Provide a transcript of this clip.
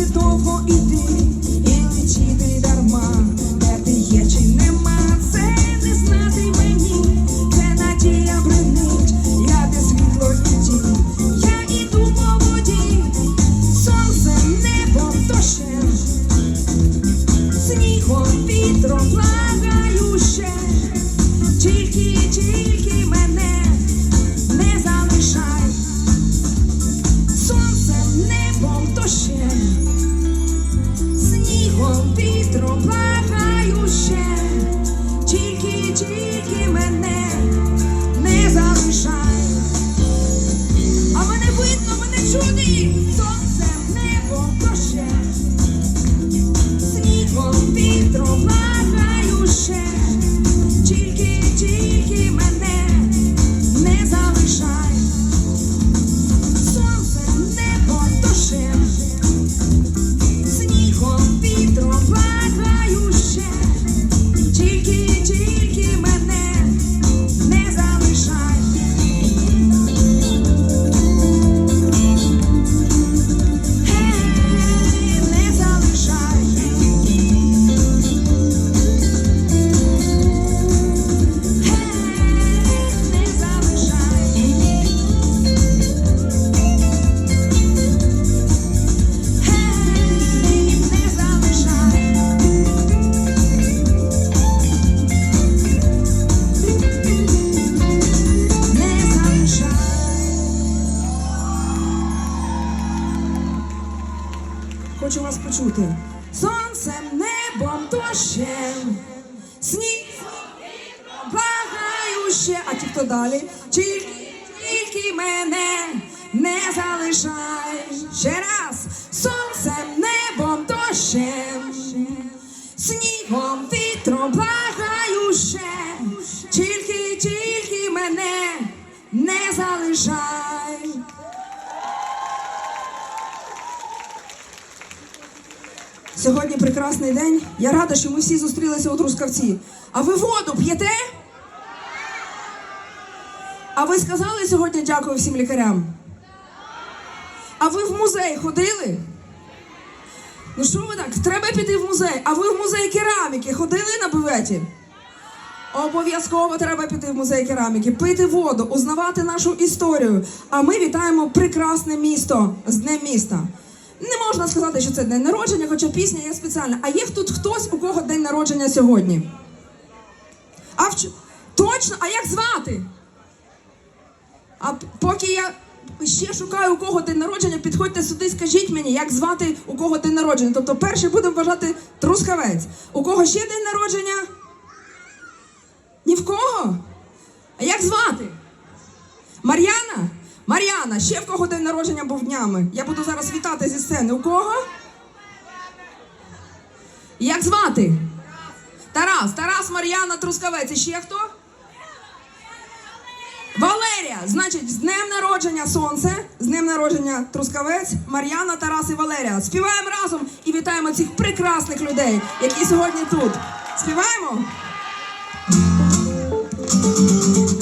звідси довго іти і летіти дарма, де ти є чи нема, це не знати мені, це надія бренить, я де світло і тінь, я іду по воді, сонцем, небом, дощем, снігом, вітром, благающе, тільки, тільки мене не залишай. Сонцем, небом, дощем, Хочу вас почути. Сонцем, небом, дощем, снігом, благаю ще. А ті, хто далі? Тільки, тільки мене не залишай. Ще раз. Сонцем, небом, дощем, снігом, вітром, благаю ще. Тільки, тільки мене не залишай. Сьогодні прекрасний день. Я рада, що ми всі зустрілися у Трускавці. А ви воду п'єте? А ви сказали сьогодні дякую всім лікарям? А ви в музей ходили? Ну що ви так? Треба піти в музей. А ви в музей кераміки ходили на бюветі? Обов'язково треба піти в музей кераміки, пити воду, узнавати нашу історію. А ми вітаємо прекрасне місто з Днем міста. Не можна сказати, що це день народження, хоча пісня є спеціальна. А є тут хтось, у кого день народження сьогодні? А в... ч- Точно? А як звати? А поки я ще шукаю, у кого день народження, підходьте сюди, скажіть мені, як звати у кого день народження. Тобто перший будемо вважати трускавець. У кого ще день народження? Ні в кого? А як звати? Мар'яна? Мар'яна, ще в кого день народження був днями? Я буду зараз вітати зі сцени. У кого? Як звати? Тарас. Тарас, Мар'яна, Трускавець. І ще хто? Валерія. Значить, з днем народження сонце, з днем народження Трускавець, Мар'яна, Тарас і Валерія. Співаємо разом і вітаємо цих прекрасних людей, які сьогодні тут. Співаємо?